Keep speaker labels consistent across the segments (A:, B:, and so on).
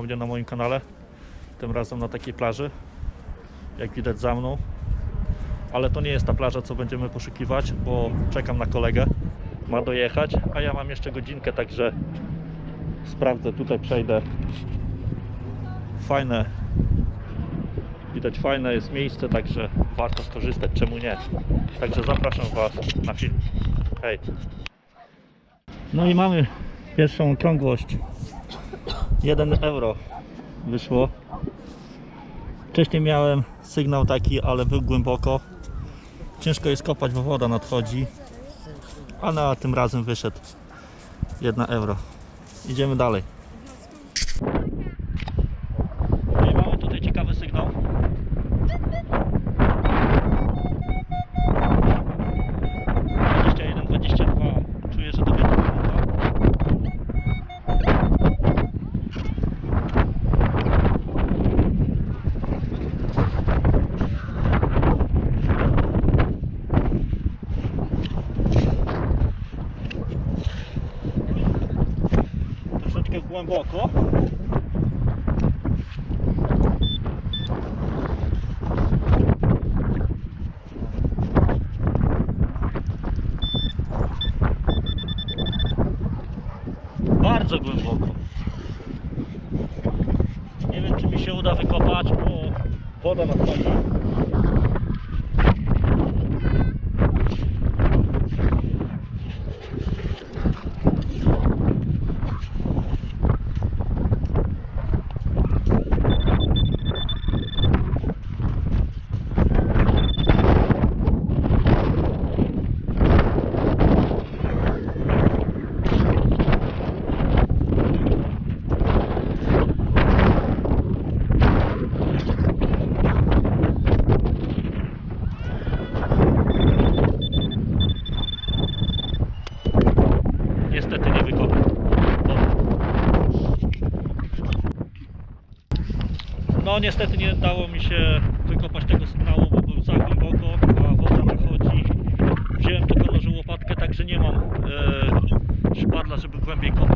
A: ponownie na moim kanale. Tym razem na takiej plaży, jak widać za mną. Ale to nie jest ta plaża, co będziemy poszukiwać, bo czekam na kolegę. Ma dojechać, a ja mam jeszcze godzinkę, także sprawdzę, tutaj przejdę. Fajne, widać fajne jest miejsce, także warto skorzystać, czemu nie. Także zapraszam Was na film. Hej! No i mamy pierwszą okrągłość. 1 euro wyszło. Wcześniej miałem sygnał taki, ale był głęboko. Ciężko jest kopać, bo woda nadchodzi. A na tym razem wyszedł 1 euro. Idziemy dalej. No i mamy tutaj ciekawy sygnał. Dwadzieścia jeden, dwadzieścia dwa. Czuję, że to będzie woda. troszeczkę głęboko. Bardzo głęboko. Nie wiem, czy mi się uda wykopać, bo woda nadchodzi. Niestety nie wykopał. No niestety nie dało mi się wykopać tego sygnału, bo był za głęboko, a woda nachodzi. Wziąłem tylko nożą łopatkę, także nie mam e, szpadla, żeby głębiej kopać.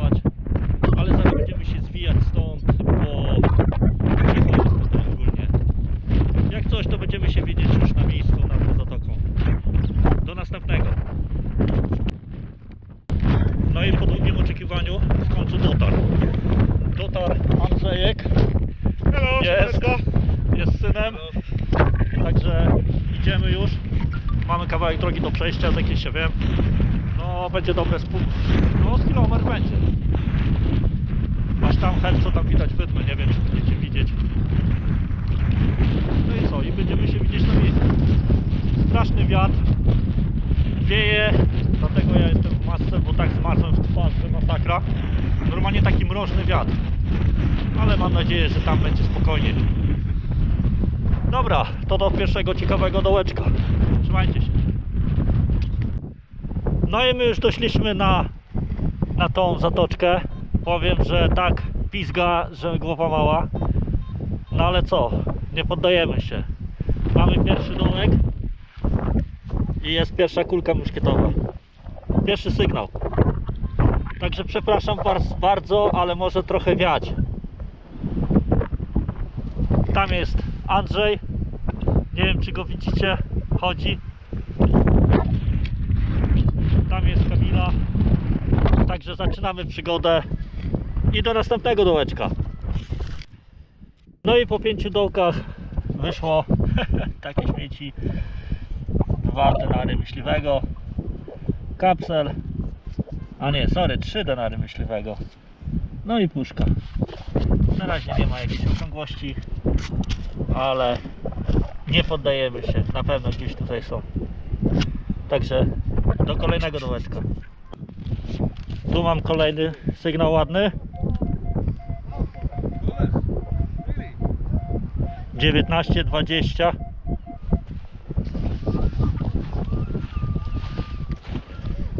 A: 20 z jakieś, się wiem. No, będzie dobre spół. No, z kilometr będzie. Aż tam her, co tam widać wydmy, nie wiem, czy będziecie widzieć. No i co, i będziemy się widzieć na miejscu. Straszny wiatr. Wieje, dlatego ja jestem w masce, bo tak zmarzłem w twarz, masakra. Normalnie taki mrożny wiatr. Ale mam nadzieję, że tam będzie spokojnie. Dobra, to do pierwszego ciekawego dołeczka. Trzymajcie się. No i my już doszliśmy na, na tą zatoczkę. Powiem, że tak pizga, że głowa mała. No ale co, nie poddajemy się. Mamy pierwszy dołek i jest pierwsza kulka muszkietowa. Pierwszy sygnał. Także przepraszam bardzo, ale może trochę wiać. Tam jest Andrzej. Nie wiem czy go widzicie. Chodzi. Tam jest Kamila. Także zaczynamy przygodę. I do następnego dołeczka. No i po pięciu dołkach wyszło takie śmieci. Dwa denary myśliwego. Kapsel. A nie, sorry, trzy denary myśliwego. No i puszka. Na razie nie ma jakiejś okrągłości, ale nie poddajemy się. Na pewno gdzieś tutaj są. Także do kolejnego dołeczka. Tu mam kolejny sygnał ładny. 19, 20.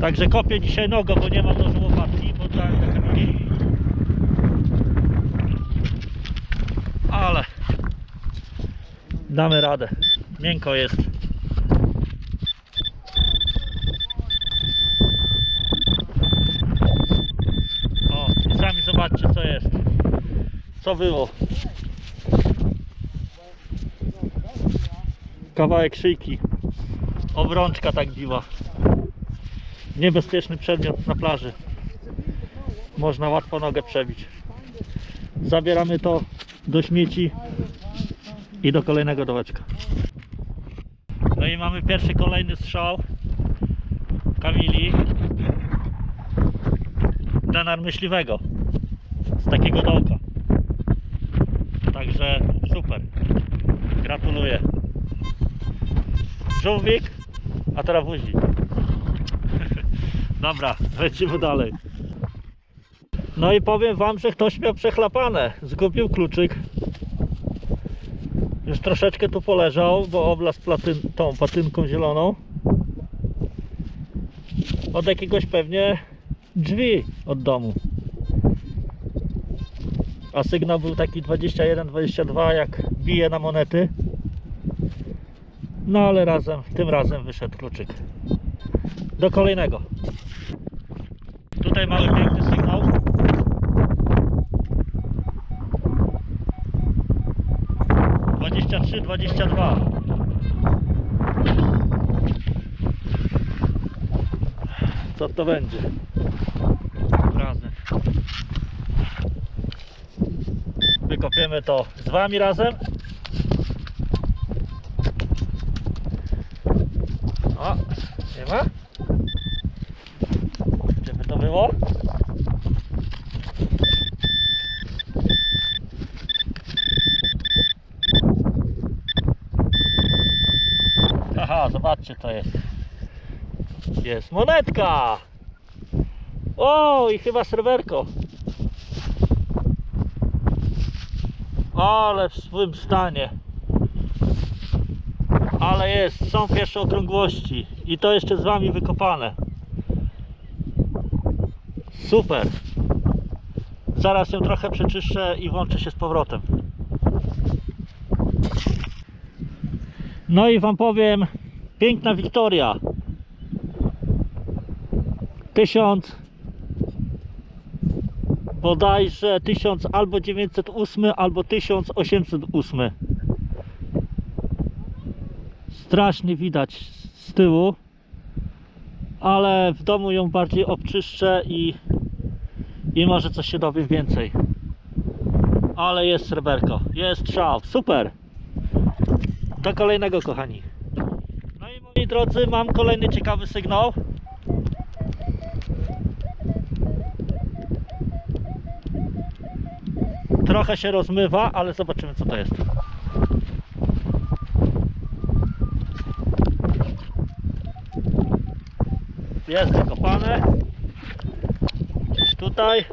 A: Także kopię dzisiaj nogą, bo nie mam nożu łopatki, bo do Kamili. Ale damy radę. Miękko jest. O, i sami zobaczcie. Co jest. Co było. Kawałek szyjki. Obrączka tak dziwa. Niebezpieczny przedmiot na plaży. Można łatwo nogę przebić. Zabieramy to do śmieci i do kolejnego dołeczka. No i mamy pierwszy kolejny strzał Kamili. Denar myśliwego takiego dołka. Także super. Gratuluję. Żółwik, a teraz wuzi. Dobra, lecimy dalej. No i powiem wam, że ktoś miał przechlapane. Zgubił kluczyk. Już troszeczkę tu poleżał, bo oblazł platyn, tą patynką zieloną. Od jakiegoś pewnie drzwi od domu. A sygnał był taki 21-22 jak bije na monety. No ale razem, tym razem wyszedł kluczyk. Do kolejnego. Tutaj mamy piękny sygnał. Dwadzieścia trzy, dwadzieścia dwa. Co to będzie? Razem. Wykopiemy to z wami razem. O, nie ma? Gdzie to było? Aha, zobaczcie to jest. Jest monetka! O, i chyba serwerko. Ale w swym stanie. Ale jest, są pierwsze okrągłości. I to jeszcze z wami wykopane. Super. Zaraz ją trochę przeczyszczę i włączę się z powrotem. No i wam powiem, piękna Wiktoria. 1000 bodajże 1000 albo 908 albo 1808 strasznie widać z tyłu ale w domu ją bardziej obczyszczę i i może coś się dowiem więcej. Ale jest sreberko jest szał, super. Do kolejnego kochani. No i moi drodzy mam kolejny ciekawy sygnał Trochę się rozmywa, ale zobaczymy co to jest. Jest wykopane. Gdzieś tutaj.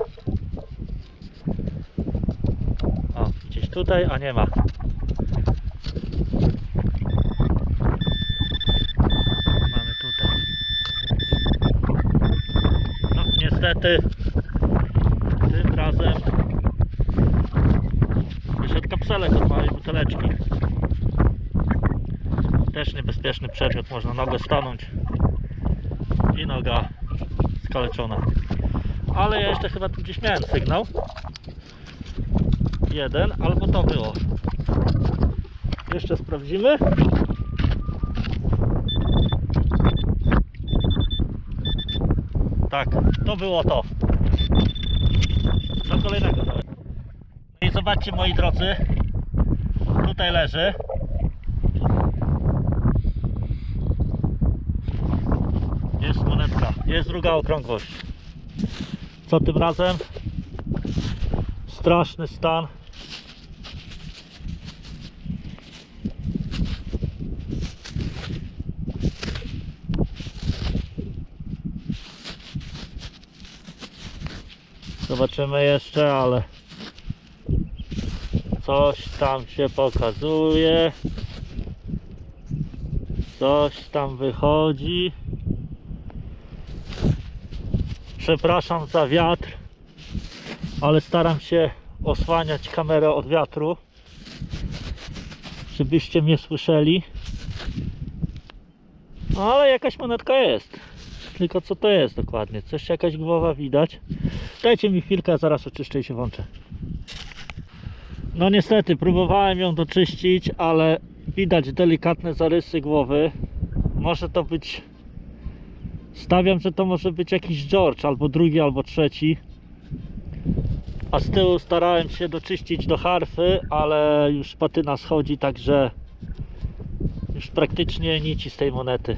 A: O, gdzieś tutaj, a nie ma. Mamy tutaj. No, niestety tym razem Wyszedł kapselek od małej buteleczki. Też niebezpieczny przedmiot, można nogę stanąć i noga skaleczona. Ale ja jeszcze chyba tu gdzieś miałem sygnał. Jeden, albo to było. Jeszcze sprawdzimy. Tak, to było to. Do kolejnego. No I zobaczcie moi drodzy, tutaj leży. Jest monetka, jest druga okrągłość. Co tym razem? Straszny stan. Zobaczymy jeszcze, ale coś tam się pokazuje. Coś tam wychodzi. Przepraszam za wiatr, ale staram się osłaniać kamerę od wiatru, żebyście mnie słyszeli. No ale jakaś monetka jest. tylko co to jest dokładnie. Coś jakaś głowa widać. Dajcie mi chwilkę, zaraz oczyszczę i się włączę. No niestety, próbowałem ją doczyścić, ale widać delikatne zarysy głowy. Może to być... Stawiam, że to może być jakiś George, albo drugi, albo trzeci. A z tyłu starałem się doczyścić do harfy, ale już patyna schodzi, także już praktycznie nici z tej monety.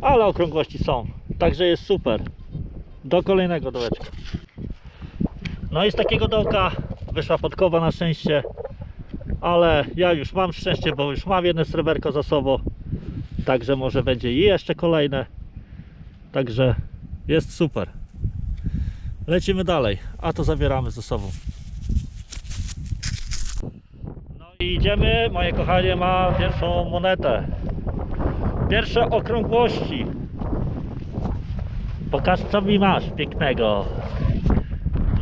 A: Ale okrągłości są, także jest super. Do kolejnego dołeczka. No i z takiego dołka wyszła podkowa na szczęście, ale ja już mam szczęście, bo już mam jedno sreberko za sobą, także może będzie i jeszcze kolejne. Także jest super. Lecimy dalej, a to zabieramy ze sobą. No i idziemy, moje kochanie ma pierwszą monetę. Pierwsze okrągłości. Pokaż co mi masz pięknego.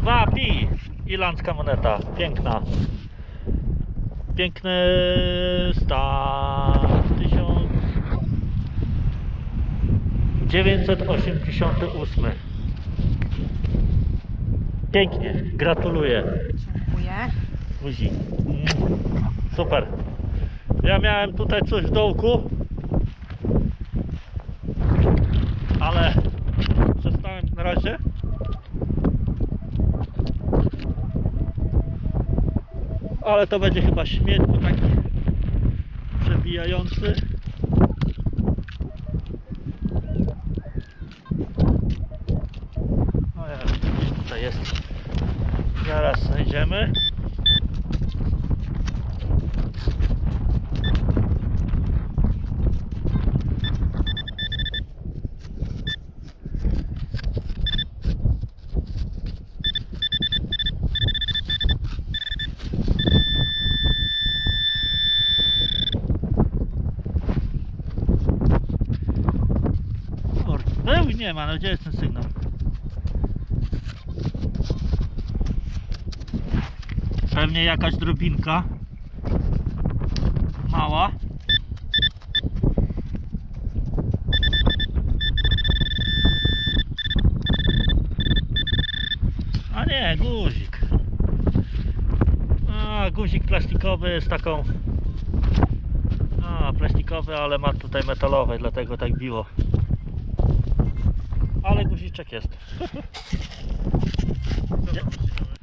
A: 2 pi. Irlandzka moneta, piękna. Piękny stan 1988. Pięknie, gratuluję.
B: Dziękuję.
A: Buzi. Super. Ja miałem tutaj coś w dołku, ale przestałem na razie. Ale to będzie chyba śmieć, bo taki przebijający. No ja gdzieś tutaj jest. Był nie ma, no gdzie jakaś drobinka. Mała. A nie, guzik. A, guzik plastikowy z taką. A, plastikowy, ale ma tutaj metalowe, dlatego tak biło. Ale guziczek jest.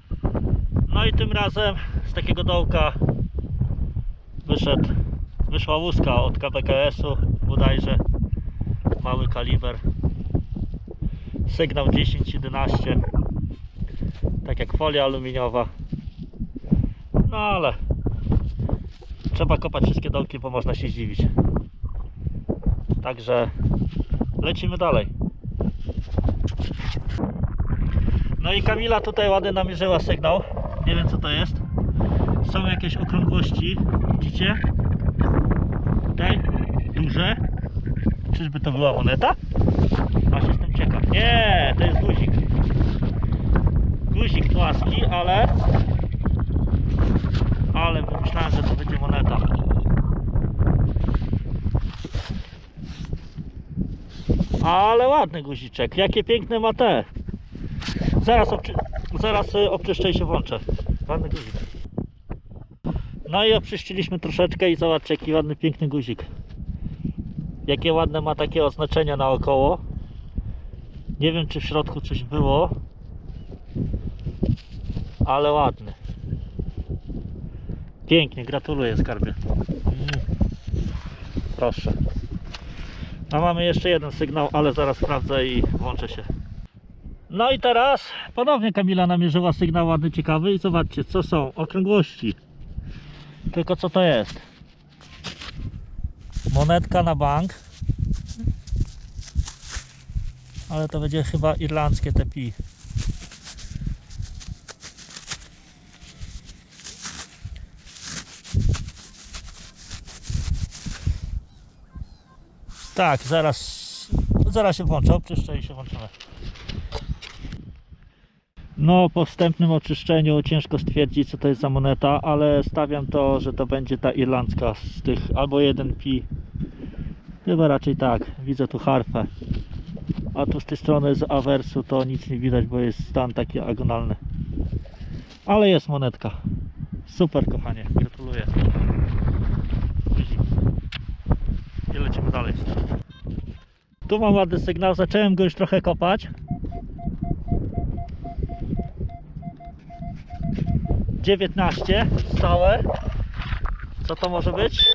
A: No i tym razem z takiego dołka wyszedł, wyszła łuska od KBKS-u bodajże mały kaliber. Sygnał 10-11 tak jak folia aluminiowa. No ale trzeba kopać wszystkie dołki, bo można się zdziwić. Także lecimy dalej. No i Kamila tutaj ładnie namierzyła sygnał. Nie wiem co to jest. Są jakieś okrągłości. Widzicie? Tutaj duże. Czyżby to była moneta? Aż jestem ciekaw. Nie, to jest guzik. Guzik płaski, ale ale myślałem, że to będzie moneta. Ale ładny guziczek. Jakie piękne ma te. Zaraz, obczy... Zaraz y, obczyszczę i się włączę. Ładny guzik. No i obczyściliśmy troszeczkę i zobaczcie jaki ładny, piękny guzik. Jakie ładne ma takie oznaczenia naokoło. Nie wiem czy w środku coś było. Ale ładny. Pięknie, gratuluję skarbie. Mm. Proszę. A mamy jeszcze jeden sygnał, ale zaraz sprawdzę i włączę się. No i teraz ponownie Kamila namierzyła sygnał ładny, ciekawy i zobaczcie, co są okrągłości. Tylko co to jest? Monetka na bank. Ale to będzie chyba irlandzkie te pi. Tak, zaraz zaraz się włączę, obczyszczę i się włączymy. No, po wstępnym oczyszczeniu ciężko stwierdzić, co to jest za moneta, ale stawiam to, że to będzie ta irlandzka z tych albo 1 pi, Chyba raczej tak. Widzę tu harfę. A tu z tej strony z awersu to nic nie widać, bo jest stan taki agonalny. Ale jest monetka. Super kochanie, gratuluję. I lecimy dalej. Tu mam ładny sygnał, zacząłem go już trochę kopać. Dziewiętnaście stałe. Co to może być?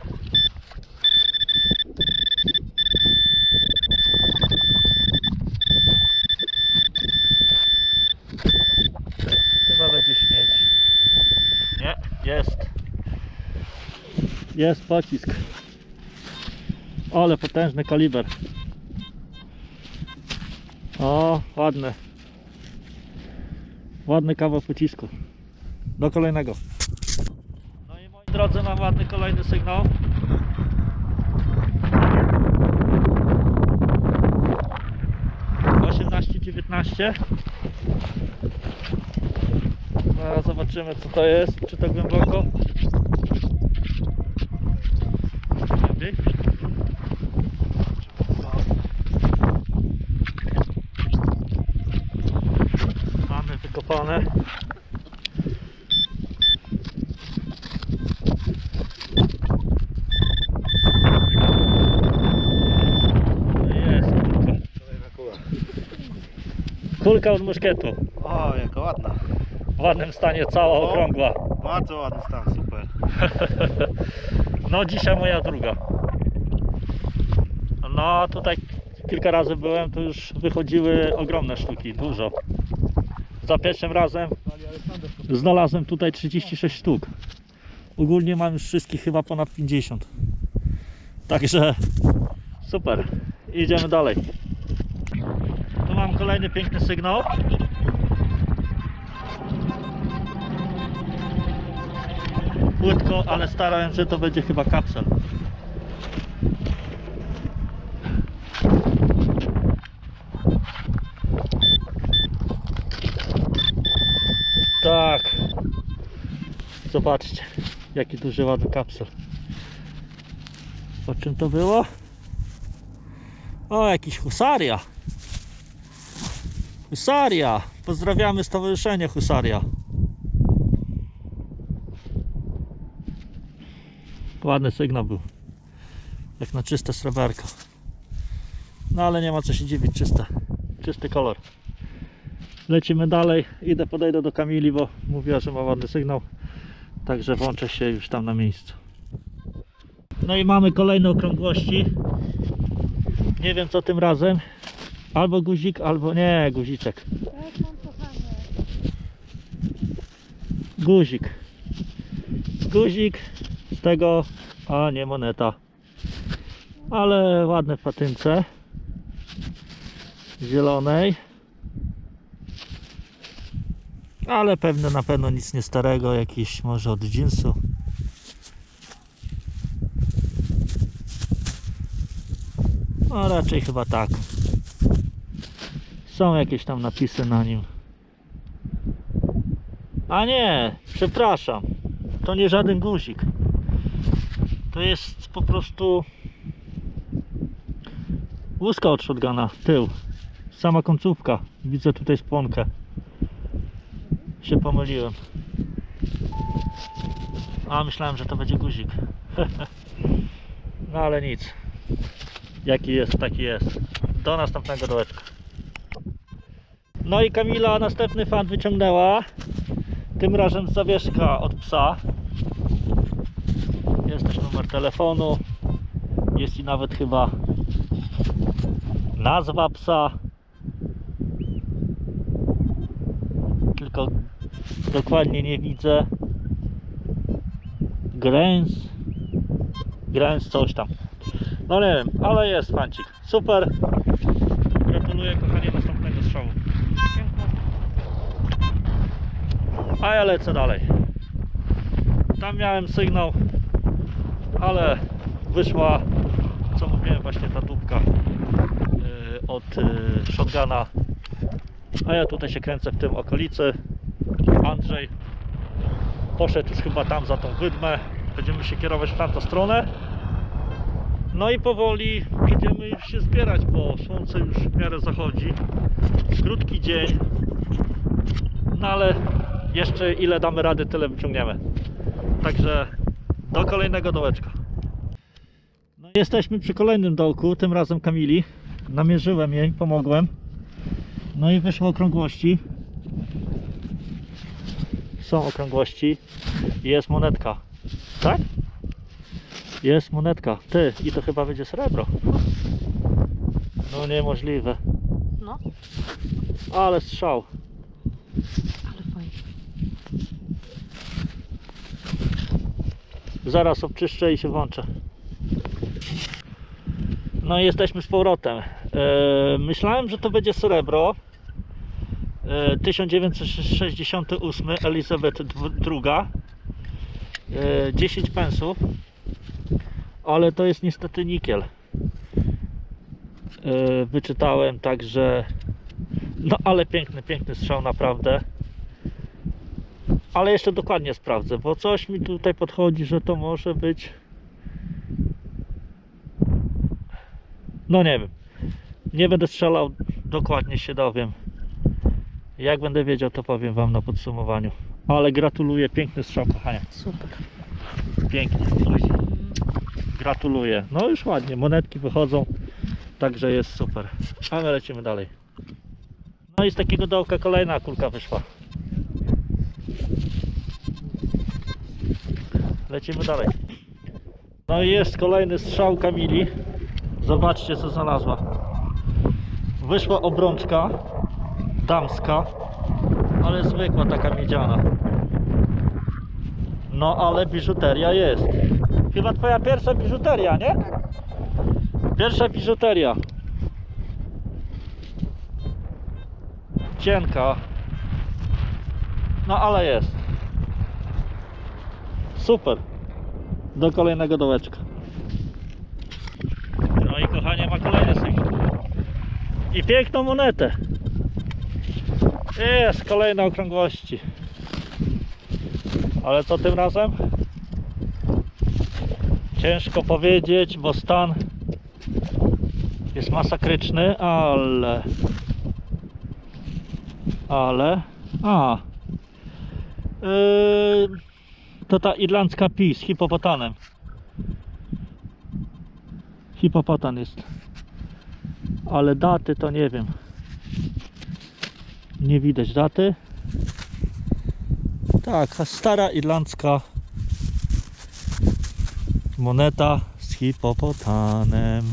A: Chyba będzie śmieć. Nie, jest. Jest pocisk. Ale potężny kaliber. O, ładny. Ładny kawał pocisku. Do kolejnego. No i moi drodzy, mam ładny kolejny sygnał. Dziewiętnaście. Zaraz zobaczymy co to jest, czy to głęboko. Mamy wykopane. No Jest kulka. Kulka od muszkietu.
B: O, jaka ładna.
A: W ładnym stanie, cała
B: O.
A: okrągła.
B: Bardzo ładny stan, super.
A: No dzisiaj moja druga. No tutaj kilka razy byłem, to już wychodziły ogromne sztuki, dużo. Za pierwszym razem znalazłem tutaj 36 sztuk. Ogólnie mam już wszystkich chyba ponad 50. Także super. Idziemy dalej. Kolejny piękny sygnał. Płytko, ale starałem się, to będzie chyba kapsel. Tak. Zobaczcie, jaki duży ładny kapsel. O czym to było? O, jakiś husaria. Husaria. Pozdrawiamy Stowarzyszenie Husaria. Ładny sygnał był. Jak na czyste sreberko. No ale nie ma co się dziwić, czyste. Czysty kolor. Lecimy dalej. Idę, podejdę do Kamili, bo mówiła, że ma ładny sygnał. Także włączę się już tam na miejscu. No i mamy kolejne okrągłości. Nie wiem co tym razem. Albo guzik, albo nie, guziczek. Guzik. Guzik z tego, a nie moneta. Ale ładne w patynce. Zielonej. Ale pewne na pewno nic nie starego, jakiś może od jeansu. No raczej chyba tak. Są jakieś tam napisy na nim. A nie, przepraszam. To nie żaden guzik. To jest po prostu łuska od shotguna, tył. Sama końcówka. Widzę tutaj spłonkę. Się pomyliłem. A myślałem, że to będzie guzik. no ale nic. Jaki jest, taki jest. Do następnego dołeczka. No i Kamila następny fan wyciągnęła. Tym razem zawieszka od psa. Jest też numer telefonu. Jest i nawet chyba nazwa psa. Tylko dokładnie nie widzę. Grens. Grens coś tam. No nie wiem, ale jest fancik. Super. A ja lecę dalej. Tam miałem sygnał, ale wyszła, co mówiłem, właśnie ta tubka yy, od yy, shotguna. A ja tutaj się kręcę w tym okolicy. Andrzej poszedł już chyba tam za tą wydmę. Będziemy się kierować w tamtą stronę. No i powoli idziemy już się zbierać, bo słońce już w miarę zachodzi. Krótki dzień. No ale jeszcze ile damy rady, tyle wyciągniemy. Także do kolejnego dołeczka. No jesteśmy przy kolejnym dołku, tym razem Kamili. Namierzyłem jej, pomogłem. No i wyszło okrągłości. Są okrągłości. Jest monetka. Tak? Jest monetka. Ty, i to chyba będzie srebro. No niemożliwe.
C: No,
A: Ale strzał.
C: ale fajnie.
A: Zaraz obczyszczę i się włączę. No i jesteśmy z powrotem. E, myślałem, że to będzie srebro. E, 1968 Elizabeth II. E, 10 pensów. Ale to jest niestety nikiel. E, wyczytałem także. No ale piękny, piękny strzał naprawdę. Ale jeszcze dokładnie sprawdzę, bo coś mi tutaj podchodzi, że to może być. No nie wiem. Nie będę strzelał, dokładnie się dowiem. Jak będę wiedział, to powiem Wam na podsumowaniu. Ale gratuluję, piękny strzał, kochanie.
C: Super.
A: Pięknie. Gratuluję. No już ładnie, monetki wychodzą, także jest super. A my lecimy dalej. No i z takiego dołka kolejna kulka wyszła. Lecimy dalej. No i jest kolejny strzał Kamili. Zobaczcie co znalazła. Wyszła obrączka damska, ale zwykła taka miedziana. No ale biżuteria jest. Chyba twoja pierwsza biżuteria, nie? Pierwsza biżuteria. Cienka. No ale jest. Super. Do kolejnego dołeczka. No i kochanie ma kolejny sygnał. I piękną monetę. Jest kolejne okrągłości. Ale co tym razem? Ciężko powiedzieć, bo stan jest masakryczny, ale. Ale. A. Yy, to ta irlandzka pi z hipopotanem. Hipopotan jest. Ale daty to nie wiem. Nie widać daty. Tak, stara irlandzka moneta z hipopotanem.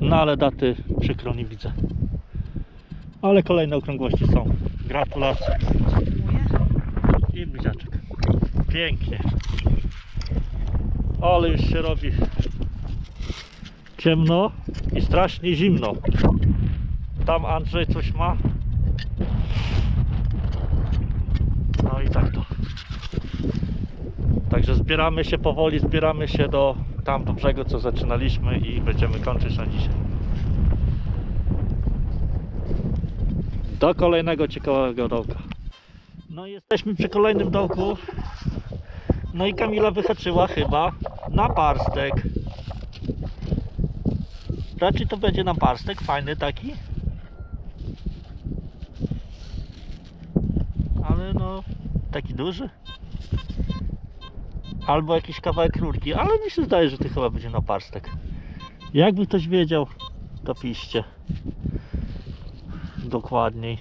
A: No ale daty przykro nie widzę. Ale kolejne okrągłości są. Gratulacje. I buziaczek. Pięknie. Ale już się robi ciemno i strasznie zimno. Tam Andrzej coś ma. No i tak to. Także zbieramy się powoli, zbieramy się do tam do brzegu, co zaczynaliśmy i będziemy kończyć na dzisiaj. Do kolejnego ciekawego dołka. No i jesteśmy przy kolejnym dołku. No i Kamila wyhaczyła chyba na parstek. Raczej to będzie na parstek, fajny taki. Ale no, taki duży. Albo jakiś kawałek rurki, ale mi się zdaje, że to chyba będzie na parstek. Jakby ktoś wiedział, to piszcie. Dokładniej.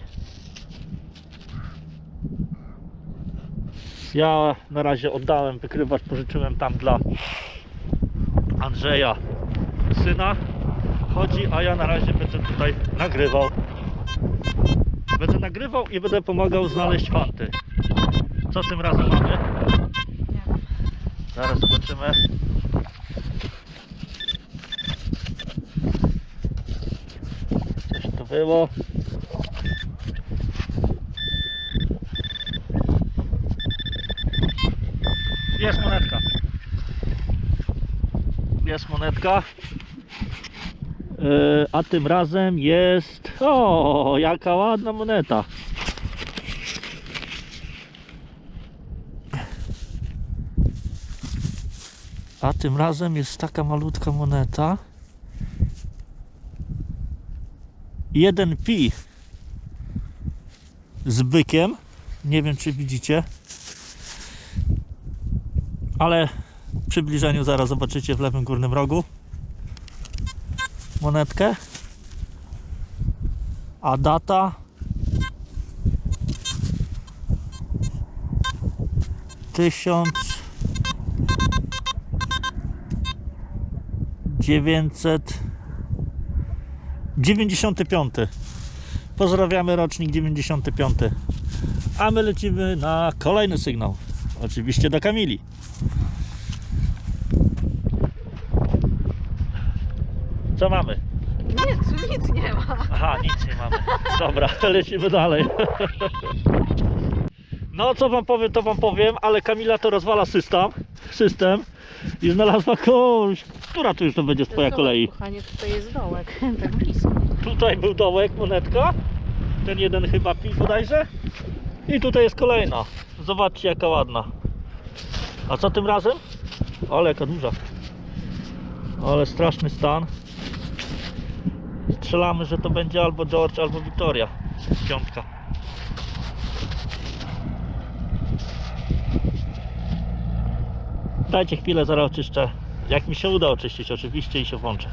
A: Ja na razie oddałem wykrywacz, pożyczyłem tam dla Andrzeja syna. Chodzi, a ja na razie będę tutaj nagrywał. Będę nagrywał i będę pomagał znaleźć fanty. Co tym razem mamy? Zaraz zobaczymy. Coś to było. Jest monetka. Jest monetka. Yy, a tym razem jest. O, jaka ładna moneta. A tym razem jest taka malutka moneta. Jeden pi z bykiem. Nie wiem, czy widzicie. Ale przybliżeniu zaraz zobaczycie w lewym górnym rogu monetkę. A data tysiąc dziewięćset dziewięćdziesiąty piąty. Pozdrawiamy rocznik 95. A my lecimy na kolejny sygnał. Oczywiście do Kamili. Co mamy?
C: Nic, nic nie ma.
A: Aha, nic nie mamy. Dobra, lecimy dalej. No, co wam powiem, to wam powiem, ale Kamila to rozwala system, system i znalazła kogoś. Która tu już to będzie twoja kolei?
C: Kochanie, tutaj jest dołek. Tak blisko.
A: Tutaj był dołek, monetka. Ten jeden chyba pi bodajże. I tutaj jest kolejna. Zobaczcie jaka ładna. A co tym razem? Ale jaka duża. Ale straszny stan. Strzelamy, że to będzie albo George, albo Victoria. Piątka. Dajcie chwilę, zaraz oczyszczę. Jak mi się uda oczyścić oczywiście i się włączę.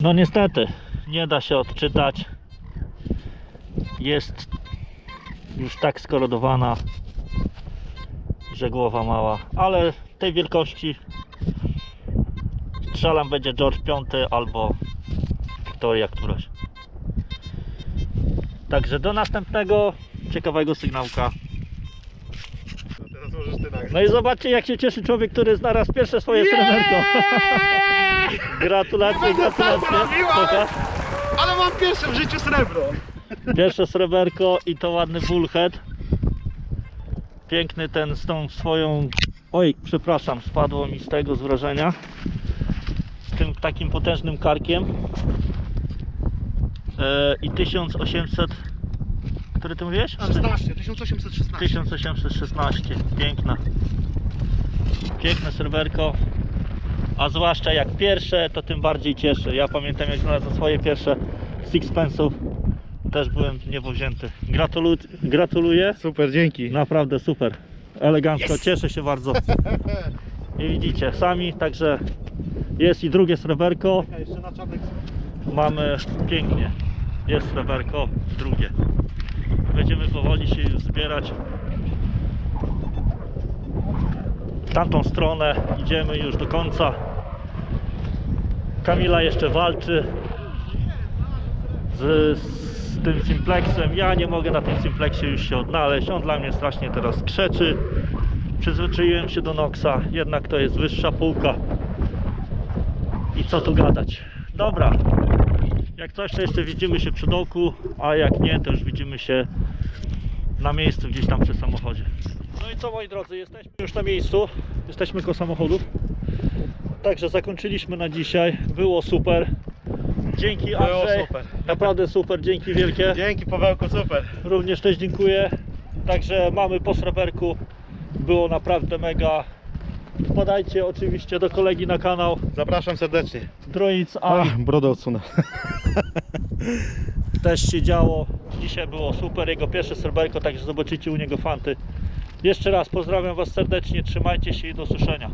A: No niestety, nie da się odczytać. Jest już tak skorodowana, że głowa mała, ale tej wielkości strzelam będzie George V albo Któraś. Także do następnego ciekawego sygnałka. No i zobaczcie jak się cieszy człowiek, który znalazł pierwsze swoje sreberko. Gratulacje, gratulacje. Pokaż.
B: Ale mam pierwsze w życiu srebro.
A: Pierwsze sreberko i to ładny bullhead. Piękny ten z tą swoją. Oj, przepraszam, spadło mi z tego z wrażenia. Z tym takim potężnym karkiem. E, I 1800. Który ty mówiłeś?
B: 16, 1816.
A: 1816. Piękna. Piękne sreberko. A zwłaszcza jak pierwsze, to tym bardziej cieszy. Ja pamiętam jak znalazłem swoje pierwsze sixpence'ów. Też byłem w niebo wzięty. Gratulu gratuluję.
B: Super, dzięki.
A: Naprawdę super. Elegancko. Cieszę się bardzo. I widzicie, sami, także jest i drugie sreberko.
B: Jeszcze na czapek.
A: Mamy pięknie. Jest sreberko, drugie. Będziemy powoli się już zbierać. W tamtą stronę idziemy już do końca. Kamila jeszcze walczy z, z tym simplexem. Ja nie mogę na tym simplexie już się odnaleźć. On dla mnie strasznie teraz krzeczy. Przyzwyczaiłem się do Noxa, jednak to jest wyższa półka. I co tu gadać? Dobra, jak coś, to jeszcze widzimy się przy doku, a jak nie, to już widzimy się na miejscu, gdzieś tam przy samochodzie. No i co moi drodzy, jesteśmy już na miejscu, jesteśmy koło samochodów. Także zakończyliśmy na dzisiaj, było super. Dzięki
B: Było
A: Andrzej,
B: super.
A: naprawdę super, dzięki wielkie.
B: Dzięki Pawełku, super.
A: Również też dziękuję. Także mamy po sreberku, było naprawdę mega. Wpadajcie oczywiście do kolegi na kanał
B: Zapraszam serdecznie.
A: Droids A.
B: Ach, brodę odsunę.
A: też się działo. Dzisiaj było super, jego pierwsze sreberko, także zobaczycie u niego fanty. Jeszcze raz pozdrawiam Was serdecznie, trzymajcie się i do usłyszenia.